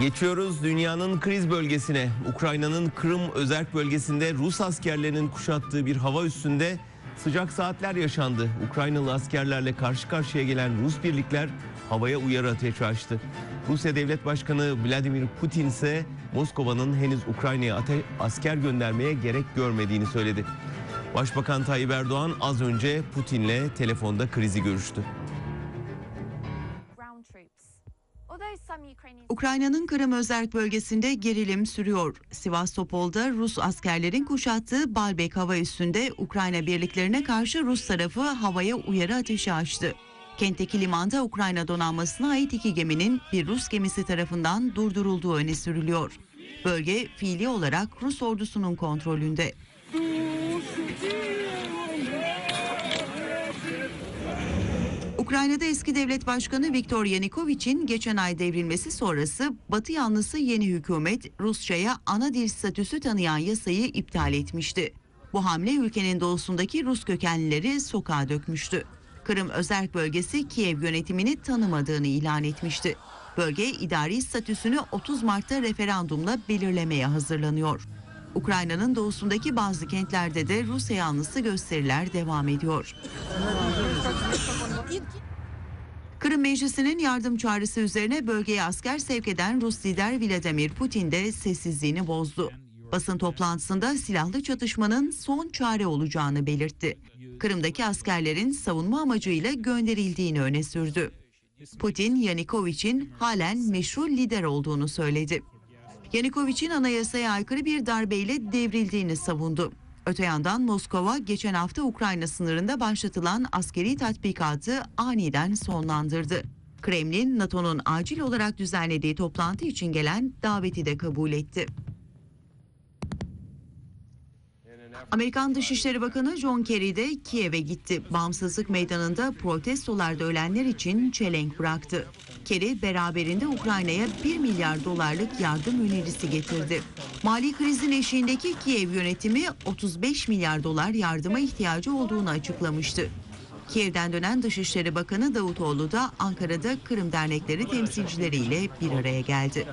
Geçiyoruz dünyanın kriz bölgesine. Ukrayna'nın Kırım özerk bölgesinde Rus askerlerinin kuşattığı bir hava üssünde sıcak saatler yaşandı. Ukraynalı askerlerle karşı karşıya gelen Rus birlikler havaya uyarı ateşi açtı. Rusya Devlet Başkanı Vladimir Putin ise Moskova'nın henüz Ukrayna'ya asker göndermeye gerek görmediğini söyledi. Başbakan Tayyip Erdoğan az önce Putin'le telefonda krizi görüştü. Ukrayna'nın Kırım özerk bölgesinde gerilim sürüyor. Sivastopol'da Rus askerlerin kuşattığı Balbek hava üssünde Ukrayna birliklerine karşı Rus tarafı havaya uyarı ateşi açtı. Kentteki limanda Ukrayna donanmasına ait iki geminin bir Rus gemisi tarafından durdurulduğu öne sürülüyor. Bölge fiili olarak Rus ordusunun kontrolünde. Ukrayna'da eski devlet başkanı Viktor Yanukovych'in geçen ay devrilmesi sonrası Batı yanlısı yeni hükümet Rusçaya ana dil statüsü tanıyan yasayı iptal etmişti. Bu hamle ülkenin doğusundaki Rus kökenlileri sokağa dökmüştü. Kırım özerk bölgesi Kiev yönetimini tanımadığını ilan etmişti. Bölge idari statüsünü 30 Mart'ta referandumla belirlemeye hazırlanıyor. Ukrayna'nın doğusundaki bazı kentlerde de Rusya yanlısı gösteriler devam ediyor. Kırım Meclisi'nin yardım çağrısı üzerine bölgeye asker sevk eden Rus lider Vladimir Putin de sessizliğini bozdu. Basın toplantısında silahlı çatışmanın son çare olacağını belirtti. Kırım'daki askerlerin savunma amacıyla gönderildiğini öne sürdü. Putin, Yanukovych'in halen meşru lider olduğunu söyledi. Yanukovych'in anayasaya aykırı bir darbeyle devrildiğini savundu. Öte yandan Moskova geçen hafta Ukrayna sınırında başlatılan askeri tatbikatı aniden sonlandırdı. Kremlin, NATO'nun acil olarak düzenlediği toplantı için gelen daveti de kabul etti. Amerikan Dışişleri Bakanı John Kerry de Kiev'e gitti. Bağımsızlık meydanında protestolarda ölenler için çelenk bıraktı. Kerry beraberinde Ukrayna'ya 1 milyar dolarlık yardım önerisi getirdi. Mali krizin eşiğindeki Kiev yönetimi 35 milyar dolar yardıma ihtiyacı olduğunu açıklamıştı. Kiev'den dönen Dışişleri Bakanı Davutoğlu da Ankara'da Kırım dernekleri temsilcileriyle bir araya geldi.